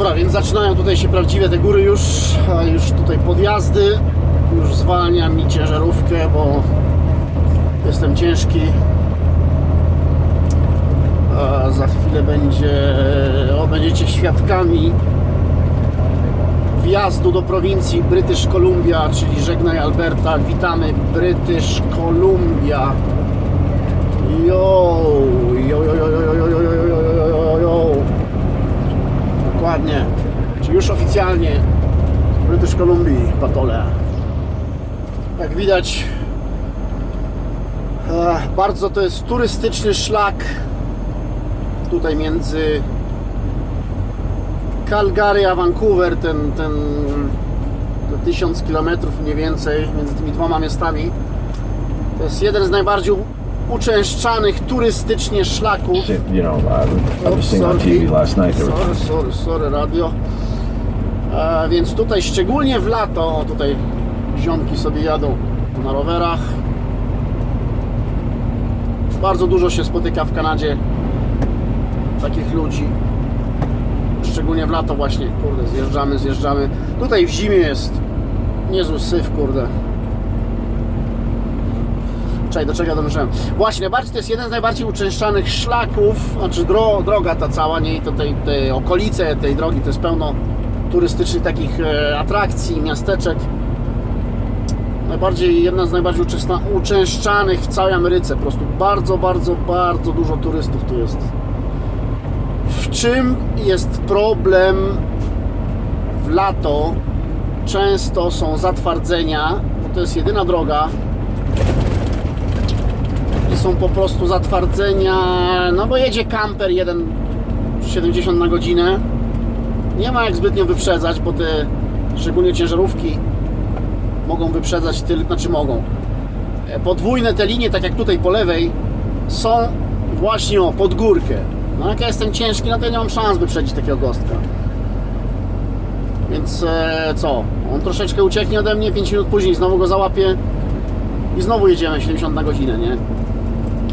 Dobra, więc zaczynają tutaj się prawdziwe te góry już, już tutaj podjazdy. Już zwalniam mi ciężarówkę, bo jestem ciężki. A za chwilę będzie, o, będziecie świadkami wjazdu do prowincji British Columbia, czyli żegnaj Alberta. Witamy British Columbia. Yo, Dokładnie. Czyli już oficjalnie British Columbii, Patole. Jak widać, e, bardzo to jest turystyczny szlak tutaj między Calgary a Vancouver, ten, ten to 1000 km mniej więcej między tymi dwoma miastami. To jest jeden z najbardziej uczęszczanych turystycznie szlaków. You know, I, I was seeing on sorry. TV last night. There Sorry, was sorry, sorry, radio. E, więc tutaj szczególnie w lato, o tutaj ziomki sobie jadą na rowerach. Bardzo dużo się spotyka w Kanadzie takich ludzi. Szczególnie w lato właśnie, kurde, zjeżdżamy, zjeżdżamy. Tutaj w zimie jest niezły syf, kurde. Czekaj, do czego ja dążyłem? Właśnie, najbardziej to jest jeden z najbardziej uczęszczanych szlaków, znaczy dro, droga ta cała, nie? I to tej, te okolice tej drogi to jest pełno turystycznych takich e, atrakcji, miasteczek. Najbardziej, jedna z najbardziej uczęszcza, uczęszczanych w całej Ameryce. Po prostu bardzo, bardzo, bardzo dużo turystów tu jest. W czym jest problem w lato? Często są zatwardzenia, bo to jest jedyna droga, są po prostu zatwardzenia, no bo jedzie kamper jeden 70 na godzinę. Nie ma jak zbytnio wyprzedzać, bo te szczególnie ciężarówki mogą wyprzedzać tylko, znaczy mogą. E, Podwójne te linie, tak jak tutaj po lewej, są właśnie o, pod górkę. No jak ja jestem ciężki, no to ja nie mam szans wyprzedzić takiego gostka. Więc e, co? On troszeczkę ucieknie ode mnie, 5 minut później znowu go załapię i znowu jedziemy 70 na godzinę, nie?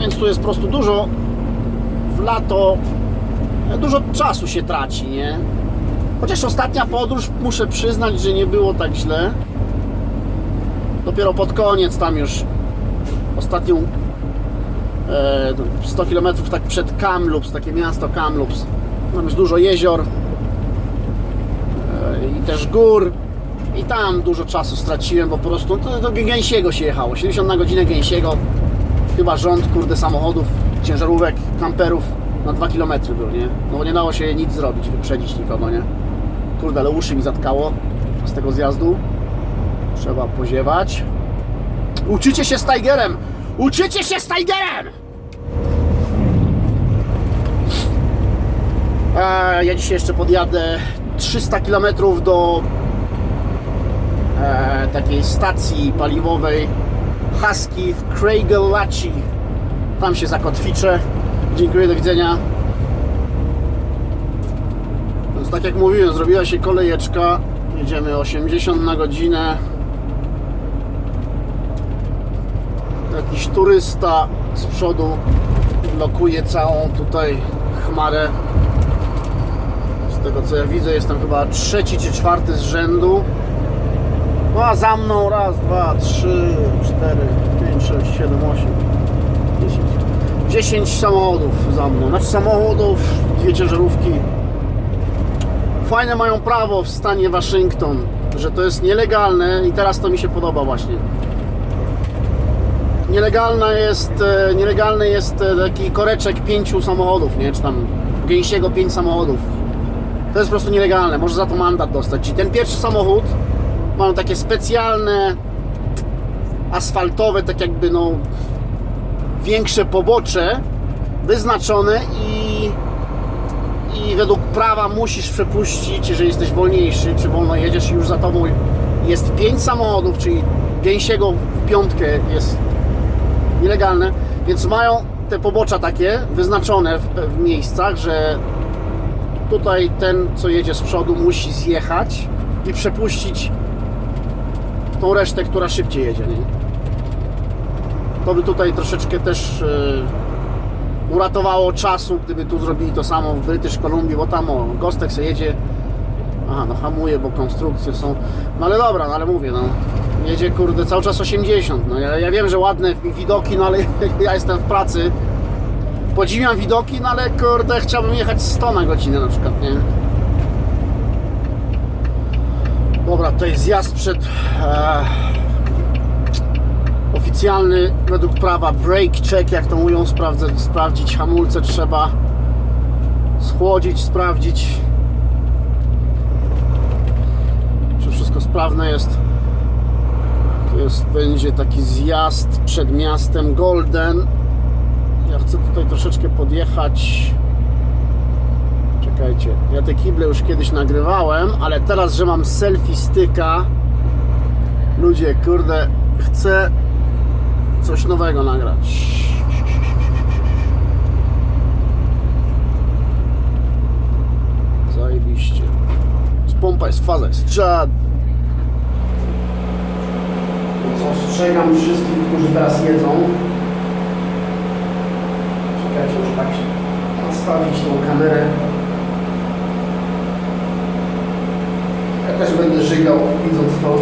Więc tu jest po prostu dużo w lato e, dużo czasu się traci, nie? Chociaż ostatnia podróż muszę przyznać, że nie było tak źle. Dopiero pod koniec tam już ostatnią e, 100 km tak przed Kamloops, takie miasto Kamloops. Tam jest dużo jezior e, i też gór. I tam dużo czasu straciłem, bo po prostu to do gęsiego się jechało. 70 na godzinę gęsiego chyba rząd, kurde, samochodów, ciężarówek, kamperów na 2 km był, nie? No nie dało się nic zrobić, wyprzedzić nikogo, nie? Kurde, ale uszy mi zatkało z tego zjazdu. Trzeba poziewać. Uczycie się z Tigerem! Uczycie się z Tigerem! E, ja dzisiaj jeszcze podjadę 300 km do e, takiej stacji paliwowej Husky w Craigellachie. Tam się zakotwiczę. Dziękuję, do widzenia. Więc tak jak mówiłem, zrobiła się kolejeczka. Jedziemy 80 na godzinę. Jakiś turysta z przodu blokuje całą tutaj chmarę. Z tego co ja widzę, jestem chyba trzeci czy czwarty z rzędu. No a za mną raz, dwa, trzy, cztery, pięć, sześć, siedem, osiem, dziesięć. Dziesięć samochodów za mną. Znaczy samochodów, dwie ciężarówki. Fajne mają prawo w stanie Waszyngton, że to jest nielegalne i teraz to mi się podoba właśnie. Nielegalna jest, e, nielegalny jest e, taki koreczek pięciu samochodów, nie? Czy tam gęsiego pięć samochodów. To jest po prostu nielegalne, może za to mandat dostać. I ten pierwszy samochód mają takie specjalne asfaltowe, tak jakby no większe pobocze wyznaczone i i według prawa musisz przepuścić, jeżeli jesteś wolniejszy, czy wolno jedziesz i już za tobą jest pięć samochodów, czyli gęsiego w piątkę jest nielegalne, więc mają te pobocza takie wyznaczone w, w miejscach, że tutaj ten, co jedzie z przodu, musi zjechać i przepuścić tą resztę, która szybciej jedzie. To by tutaj troszeczkę też e, uratowało czasu, gdyby tu zrobili to samo w British Columbia, bo tam o, Gostek se jedzie Aha, no hamuje, bo konstrukcje są. No ale dobra, no ale mówię, no. Jedzie kurde cały czas 80. No ja, ja wiem, że ładne widoki, no ale ja jestem w pracy. Podziwiam widoki, no ale kurde chciałbym jechać 100 na godzinę na przykład, nie? Dobra, to jest zjazd przed e, oficjalny według prawa brake check, jak to mówią, sprawdzę, sprawdzić hamulce trzeba schłodzić, sprawdzić czy wszystko sprawne jest. To jest, będzie taki zjazd przed miastem Golden. Ja chcę tutaj troszeczkę podjechać. Czekajcie, ja te kible już kiedyś nagrywałem, ale teraz, że mam selfie styka, ludzie, kurde, chcę coś nowego nagrać. Zajebiście. Pompa jest faza, jest czad. Ostrzegam wszystkich, którzy teraz jedzą. Czekajcie, muszę tak się nastawić tą kamerę. Też będę żygał, widząc to.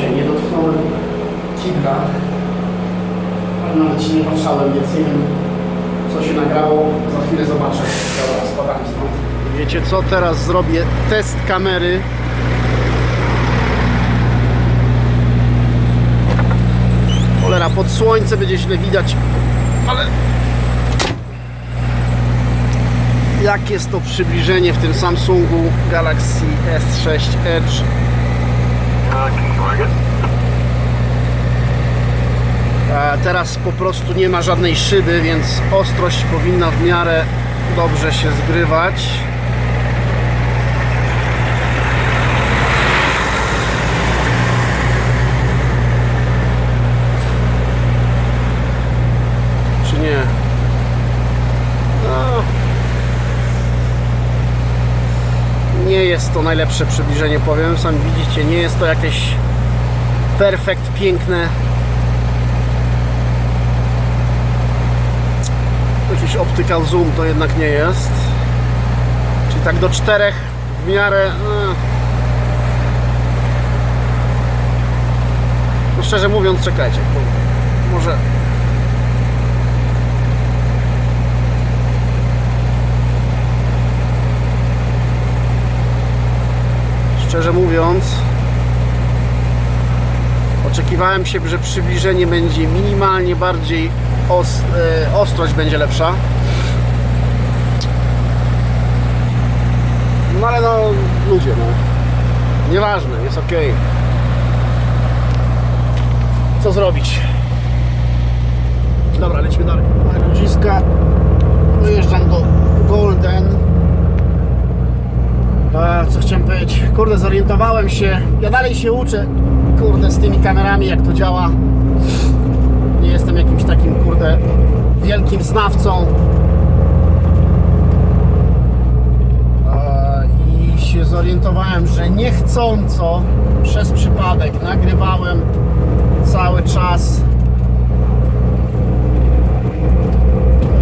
Nie dotknąłem kibla. Ale nawet się nie patrzałem, więc nie wiem co się nagrało. Za chwilę zobaczę. Dobra, spadamy stąd. Wiecie co? Teraz zrobię test kamery. Cholera, pod słońce będzie źle widać, ale jak jest to przybliżenie w tym Samsungu Galaxy S6 Edge Teraz po prostu nie ma żadnej szyby, więc ostrość powinna w miarę dobrze się zgrywać. Czy nie? No. Nie to najlepsze przybliżenie, powiem. Sami widzicie, nie jest to jakieś perfekt piękne jakiś optical zoom to jednak nie jest. Czyli tak do czterech w miarę. e. No szczerze mówiąc, czekajcie. Może. Szczerze mówiąc, oczekiwałem się, że przybliżenie będzie minimalnie bardziej os, e, ostrość będzie lepsza. No ale no ludzie, no. Nieważne, jest ok. Co zrobić? Dobra, lecimy dalej. Ludziska. Dojeżdżam do Golden. A, co chciałem powiedzieć? Kurde, zorientowałem się. Ja dalej się uczę, kurde, z tymi kamerami, jak to działa nie jestem jakimś takim, kurde, wielkim znawcą. E, I się zorientowałem, że niechcąco, przez przypadek, nagrywałem cały czas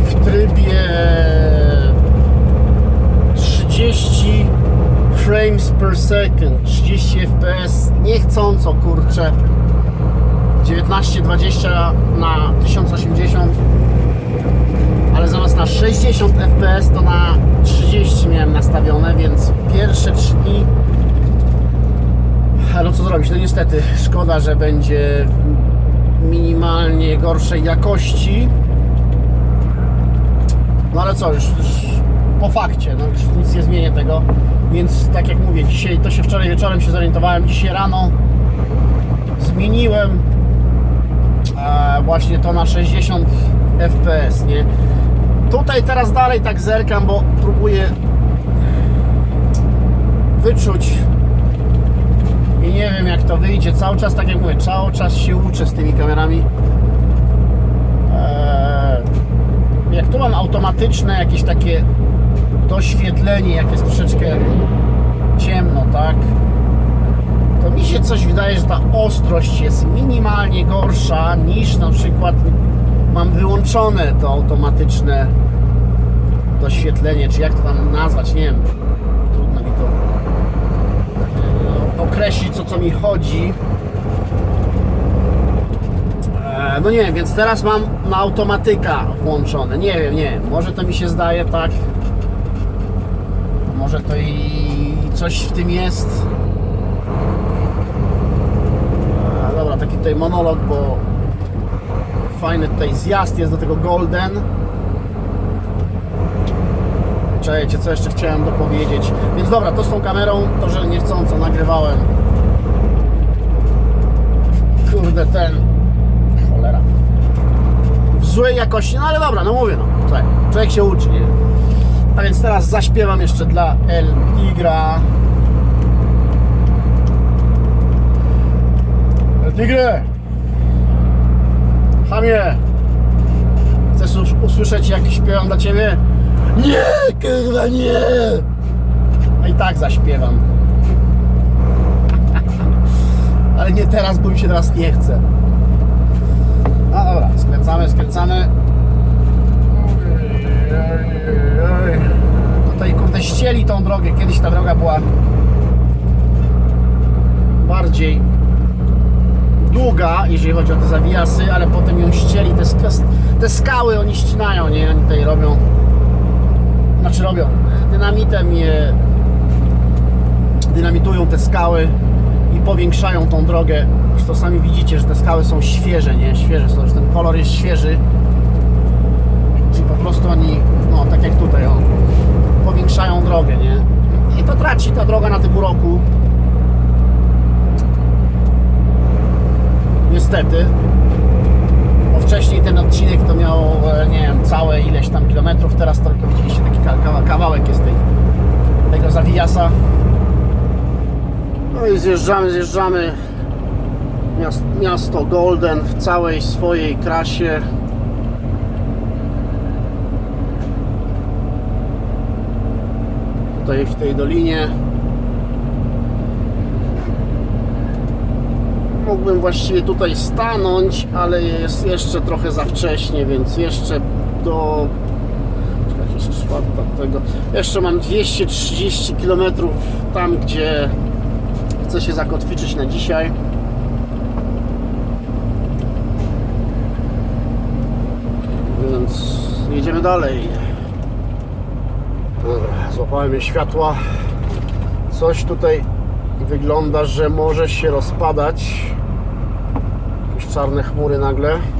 w trybie 30 frames per second, 30 fps, niechcąco, kurczę. 19-20 na 1080 ale zamiast na 60 fps to na 30 miałem nastawione, więc pierwsze 3 dni no co zrobić, no niestety szkoda, że będzie minimalnie gorszej jakości no ale co, już, już po fakcie, no już nic nie zmienię tego więc tak jak mówię, dzisiaj, to się wczoraj wieczorem się zorientowałem, dzisiaj rano zmieniłem e, właśnie to na 60 fps, nie? Tutaj teraz dalej tak zerkam, bo próbuję wyczuć i nie wiem jak to wyjdzie. Cały czas, tak jak mówię, cały czas się uczę z tymi kamerami. Eee, jak tu mam automatyczne jakieś takie doświetlenie, jak jest troszeczkę ciemno, tak? To mi się coś wydaje, że ta ostrość jest minimalnie gorsza niż na przykład mam wyłączone to automatyczne doświetlenie, czy jak to tam nazwać, nie wiem. Trudno mi to określić, o co mi chodzi. E, No nie wiem, więc teraz mam na automatyka włączone. Nie wiem, nie wiem. Może to mi się zdaje tak. Może to i coś w tym jest. Dobra, taki tutaj monolog, bo fajny tutaj zjazd jest do tego Golden. Czekajcie, co jeszcze chciałem dopowiedzieć. Więc dobra, to z tą kamerą, to że niechcąco nagrywałem. Kurde, ten. Cholera. W złej jakości, no ale dobra, no mówię, no. Słuchaj, człowiek się uczy, nie? A więc teraz zaśpiewam jeszcze dla El Tigra. El Tigre! Hamie! Chcesz us- usłyszeć jak śpiewam dla ciebie? Nie, kurwa, nie! A i tak zaśpiewam. Ale nie teraz, bo mi się teraz nie chce. No dobra, skręcamy, skręcamy. Tutaj kurde ścieli tą drogę. Kiedyś ta droga była bardziej długa, jeżeli chodzi o te zawijasy, ale potem ją ścieli, te, sk- te skały oni ścinają, nie? Oni tutaj robią, znaczy robią, dynamitem je, dynamitują te skały i powiększają tą drogę. Zresztą sami widzicie, że te skały są świeże, nie? Świeże są, że ten kolor jest świeży. Czyli po prostu oni, tak jak tutaj, o, powiększają drogę, nie? I to traci ta droga na tym uroku. Niestety. Bo wcześniej ten odcinek to miał, e, nie wiem, całe ileś tam kilometrów, teraz tylko widzieliście taki ka- kawa- kawałek jest tej, tego zawijasa. No i zjeżdżamy, zjeżdżamy. Miasto Golden w całej swojej krasie. Tutaj w tej dolinie. Mógłbym właściwie tutaj stanąć, ale jest jeszcze trochę za wcześnie, więc jeszcze do tego. Jeszcze mam 230 km tam, gdzie chcę się zakotwiczyć na dzisiaj. Więc jedziemy dalej. Dobra, złapałem światła. Coś tutaj wygląda, że może się rozpadać. Jakieś czarne chmury nagle.